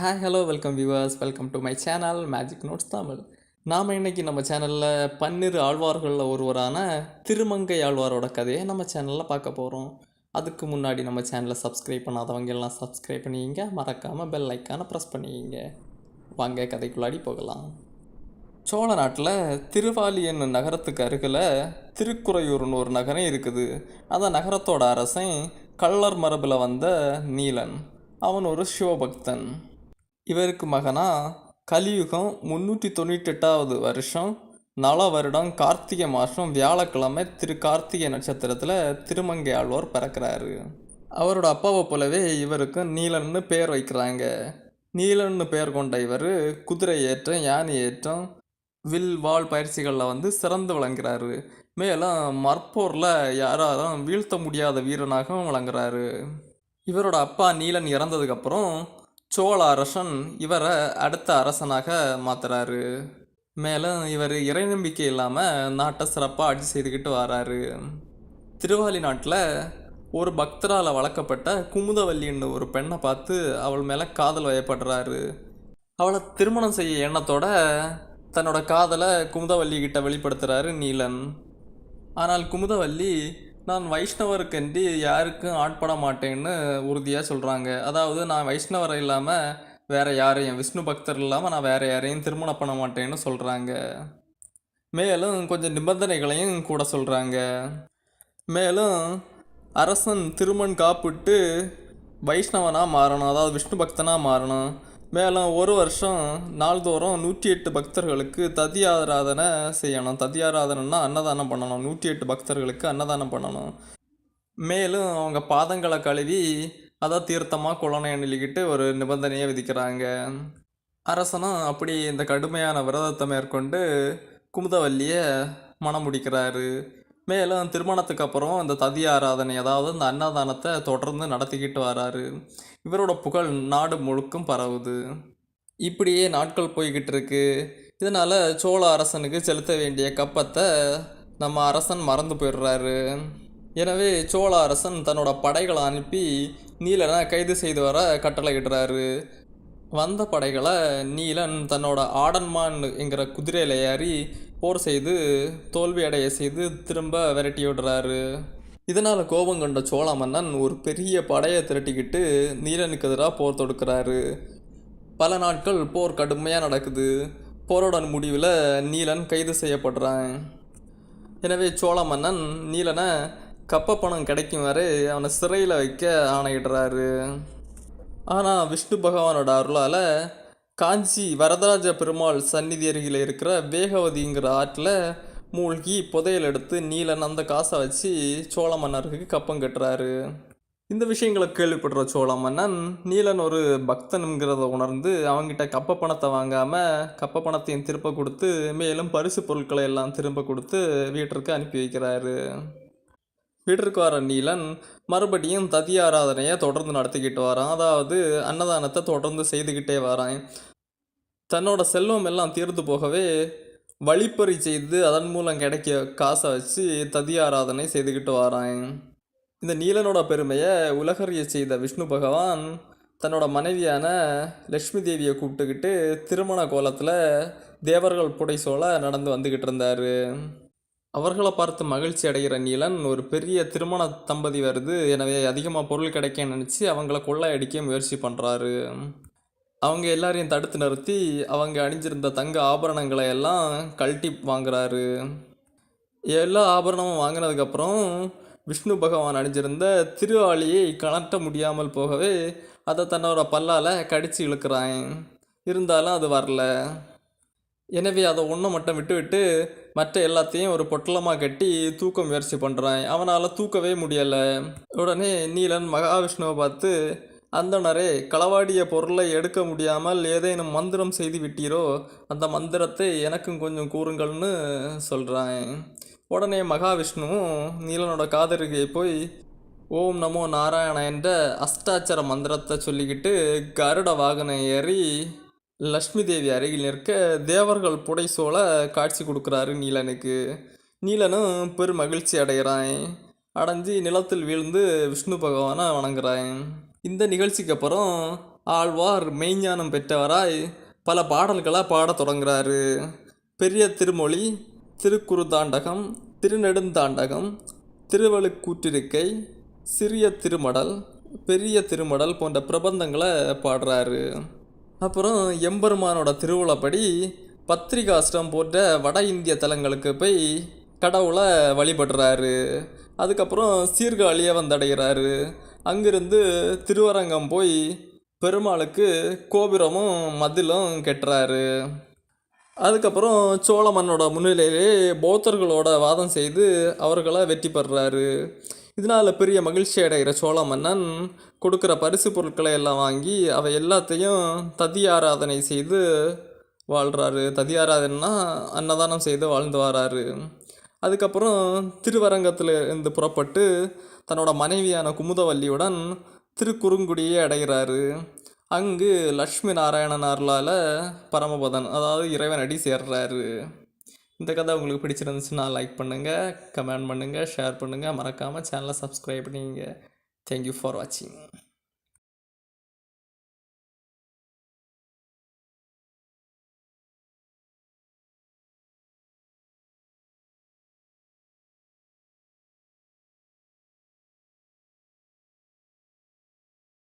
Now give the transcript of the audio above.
Hi hello welcome viewers welcome to my channel magic notes Tamil நாம் இன்னைக்கு நம்ம சேனலில் பன்னிரு ஆழ்வார்களில் ஒருவரான திருமங்கை ஆழ்வாரோட கதையை நம்ம சேனலில் பார்க்க போகிறோம் அதுக்கு முன்னாடி நம்ம சேனலை சப்ஸ்கிரைப் பண்ணாதவங்க எல்லாம் சப்ஸ்கிரைப் பண்ணிக்கிங்க. மறக்காமல் பெல் ஐக்கானை ப்ரெஸ் பண்ணிக்கிங்க. வாங்க கதைக்குள்ளாடி போகலாம். சோழ நாட்டில் திருவாலி என்னும் நகரத்துக்கு அருகில் திருக்குறையூர்னு ஒரு நகரம் இருக்குது. அந்த நகரத்தோட அரசன் கள்ளர் மரபில் வந்த நீலன். அவன் ஒரு சிவபக்தன். இவருக்கு மகனா கலியுகம் முந்நூற்றி தொண்ணூற்றெட்டாவது வருஷம் நல வருடம் கார்த்திகை மாதம் வியாழக்கிழமை திரு கார்த்திகை நட்சத்திரத்தில் திருமங்கை ஆழ்வார் பிறக்கிறாரு. அவரோட அப்பாவை போலவே இவருக்கு நீலன்னு பேர் வைக்கிறாங்க. நீலன்னு பெயர் கொண்ட இவர் குதிரை ஏற்றம் யானை ஏற்றம் வில் வால் பயிற்சிகளில் வந்து சிறந்து விளங்குறாரு. மேலும் மற்போரில் யாராலும் வீழ்த்த முடியாத வீரனாகவும் விளங்குறாரு. இவரோட அப்பா நீலன் இறந்ததுக்கப்புறம் சோழ அரசன் இவரை அடுத்த அரசனாக மாற்றுறாரு மேலும் இவர் இறை நம்பிக்கை இல்லாமல் நாட்டை சிறப்பாக ஆட்சி செய்துக்கிட்டு வராரு. திருவாலி நாட்டில் ஒரு பக்தரால் வளர்க்கப்பட்ட குமுதவல்லின்னு ஒரு பெண்ணை பார்த்து அவள் மேலே காதல் வயப்படுறாரு. அவளை திருமணம் செய்ய எண்ணத்தோட தன்னோட காதலை குமுதவல்லி கிட்ட வெளிப்படுத்துகிறாரு நீலன். ஆனால் குமுதவல்லி நான் வைஷ்ணவருக்கன்றி யாருக்கும் ஆட்பட மாட்டேன்னு உறுதியாக சொல்கிறாங்க அதாவது நான் வைஷ்ணவரை இல்லாமல் வேறு யாரையும் விஷ்ணு பக்தர் இல்லாமல் நான் வேறு யாரையும் திருமணம் பண்ண மாட்டேன்னு சொல்கிறாங்க மேலும் கொஞ்சம் நிபந்தனைகளையும் கூட சொல்கிறாங்க மேலும் அரசன் திருமண் காப்பிட்டு வைஷ்ணவனாக மாறணும். அதாவது விஷ்ணு பக்தனாக மாறணும். மேலும் ஒரு வருஷம் நாள்தோறும் நூற்றி எட்டு பக்தர்களுக்கு ததி ஆராதனை செய்யணும். ததி ஆராதனைன்னா அன்னதானம் பண்ணணும். நூற்றி எட்டு பக்தர்களுக்கு அன்னதானம் பண்ணணும். மேலும் அவங்க பாதங்களை கழுவி அதை தீர்த்தமாக குழந்தைய நிலிக்கிட்டு ஒரு நிபந்தனையை விதிக்கிறாங்க. அரசனும் அப்படி இந்த கடுமையான விரதத்தை மேற்கொண்டு குமுதவல்லியை மணம் முடிக்கிறாரு. மேலும் திருமணத்துக்கு அப்புறம் இந்த ததி ஆராதனை அதாவது இந்த அன்னதானத்தை தொடர்ந்து நடத்திக்கிட்டு வராரு. இவரோட புகழ் நாடு முழுக்கும் பரவுது. இப்படியே நாட்கள் போய்கிட்டு இருக்கு. இதனால் சோழ அரசனுக்கு செலுத்த வேண்டிய கப்பத்தை நம்ம அரசன் மறந்து போயிடுறாரு. எனவே சோழ அரசன் தன்னோட படைகளை அனுப்பி நீலனை கைது செய்து வர கட்டளையிடுறாரு. வந்த படைகளை நீலன் தன்னோட ஆடன்மான் என்கிற குதிரையில் ஏறி போர் செய்து தோல்வி அடைய செய்து திரும்ப விரட்டி விடுறாரு. இதனால் கோபம் கொண்ட சோழ மன்னன் ஒரு பெரிய படையை திரட்டிக்கிட்டு நீலனுக்கு எதிராக போர் தொடுக்கிறாரு. பல நாட்கள் போர் கடுமையாக நடக்குது. போரோட முடிவில் நீலன் கைது செய்யப்படுறான். எனவே சோழ மன்னன் நீலனை கப்ப பணம் கிடைக்கும் வரை அவனை சிறையில் வைக்க ஆணையிடுறாரு. ஆனால் விஷ்ணு பகவானோட அருளால் காஞ்சி வரதராஜ பெருமாள் சந்நிதி அருகில் இருக்கிற வேகவதிங்கிற ஆற்றில் மூழ்கி புதையல் எடுத்து நீலன் அந்த காசை வச்சு சோழ மன்னருக்கு கப்பம் கட்டுறாரு. இந்த விஷயங்களை கேள்விப்படுற சோழ மன்னன் நீலன் ஒரு பக்தனுங்கிறத உணர்ந்து அவங்கிட்ட கப்ப பணத்தை வாங்காமல் கப்ப பணத்தையும் திருப்ப கொடுத்து மேலும் பரிசு பொருட்களை எல்லாம் திரும்ப கொடுத்து வீட்டிற்கு அனுப்பி வைக்கிறாரு. வீட்டிற்கு வர நீலன் மறுபடியும் ததி ஆராதனையை தொடர்ந்து நடத்திக்கிட்டு வரான். அதாவது அன்னதானத்தை தொடர்ந்து செய்துக்கிட்டே வரான். தன்னோட செல்வம் எல்லாம் தீர்ந்து போகவே வழிப்பறி செய்து அதன் மூலம் கிடைக்க காசை வச்சு ததி ஆராதனை செய்துக்கிட்டு வரான். இந்த நீலனோட பெருமையை உலகறிய செய்த விஷ்ணு பகவான் தன்னோட மனைவியான லக்ஷ்மி தேவியை கூப்பிட்டுக்கிட்டு திருமண கோலத்தில் தேவர்கள் புடைசோல நடந்து வந்துக்கிட்டு இருந்தார். அவர்களை பார்த்து மகிழ்ச்சி அடைகிற நீலன் ஒரு பெரிய திருமண தம்பதி வருது. எனவே அதிகமாக பொருள் கிடைக்கும்னு நினச்சி அவங்கள கொள்ளையடிக்க முயற்சி பண்ணுறாரு அவங்க எல்லாரையும் தடுத்து நிறுத்தி அவங்க அணிஞ்சிருந்த தங்க ஆபரணங்களை எல்லாம் கழட்டி வாங்குறாரு. எல்லா ஆபரணமும் வாங்கினதுக்கப்புறம் விஷ்ணு பகவான் அணிஞ்சிருந்த திருவாளியை கலட்ட முடியாமல் போகவே அதை தன்னோட பல்லால் கடித்து இழுக்கிறான். இருந்தாலும் அது வரல. எனவே அதை ஒன்றை மட்டும் விட்டுவிட்டு மற்ற எல்லாத்தையும் ஒரு பொட்டலமாக கட்டி தூக்க முயற்சி பண்ணுறான் அவனால் தூக்கவே முடியலை. உடனே நீலன் மகாவிஷ்ணுவை பார்த்து அந்தணரே களவாடிய பொருளை எடுக்க முடியாமல் ஏதேனும் மந்திரம் செய்து விட்டீரோ அந்த மந்திரத்தை எனக்கும் கொஞ்சம் கூறுங்கள்னு சொல்கிறான் உடனே மகாவிஷ்ணுவும் நீலனோட காதருகே போய் ஓம் நமோ நாராயண என்ற அஷ்டாச்சர மந்திரத்தை சொல்லிக்கிட்டு கருட வாகனம் ஏறி லக்ஷ்மி தேவி அருகில் நிற்க தேவர்கள் புடைசோல காட்சி கொடுக்குறாரு நீலனுக்கு. நீலனும் பெரும் மகிழ்ச்சி அடைகிறான் அடைஞ்சு நிலத்தில் வீழ்ந்து விஷ்ணு பகவானை வணங்குறான் இந்த நிகழ்ச்சிக்கு அப்புறம் ஆழ்வார் மெய்ஞானம் பெற்றவராய் பல பாடல்களாக பாடத் தொடங்குறாரு. பெரிய திருமொழி திருக்குறுதாண்டகம் திருநெடுந்தாண்டகம் திருவழுக்கூற்றிருக்கை சிறிய திருமடல் பெரிய திருமடல் போன்ற பிரபந்தங்களை பாடுறாரு. அப்புறம் எம்பெருமானோட திருவிழாப்படி பத்திரிகாஷ்டம் போன்ற வட இந்திய தலங்களுக்கு போய் கடவுளை வழிபடுறாரு. அதுக்கப்புறம் சீர்காழியை வந்தடைகிறாரு. அங்கிருந்து திருவரங்கம் போய் பெருமாளுக்கு கோபுரமும் மதிலும் கட்டுறாரு. அதுக்கப்புறம் சோழ மன்னோட முன்னிலையிலே பௌத்தர்களோட வாதம் செய்து அவர்களை வெற்றி பெறுறாரு. இதனால் பெரிய மகிழ்ச்சி அடைகிற சோழ மன்னன் கொடுக்குற பரிசு பொருட்களை எல்லாம் வாங்கி அவை எல்லாத்தையும் ததி ஆராதனை செய்து வாழ்கிறாரு ததி ஆராதனைனா அன்னதானம் செய்து வாழ்ந்து வராரு. அதுக்கப்புறம் திருவரங்கத்தில் இருந்து புறப்பட்டு தன்னோட மனைவியான குமுதவல்லியுடன் திருக்குறுங்குடியை அடைகிறாரு. அங்கு லக்ஷ்மி நாராயணன் அருளால் பரமபதன் அதாவது இறைவன் அடி சேர்றாரு. இந்த கதை உங்களுக்கு பிடிச்சிருந்துச்சுன்னா லைக் பண்ணுங்கள் கமெண்ட் பண்ணுங்கள் ஷேர் பண்ணுங்கள் மறக்காமல் சேனலை சப்ஸ்கிரைப் பண்ணிங்க தேங்க்யூ ஃபார் வாட்சிங்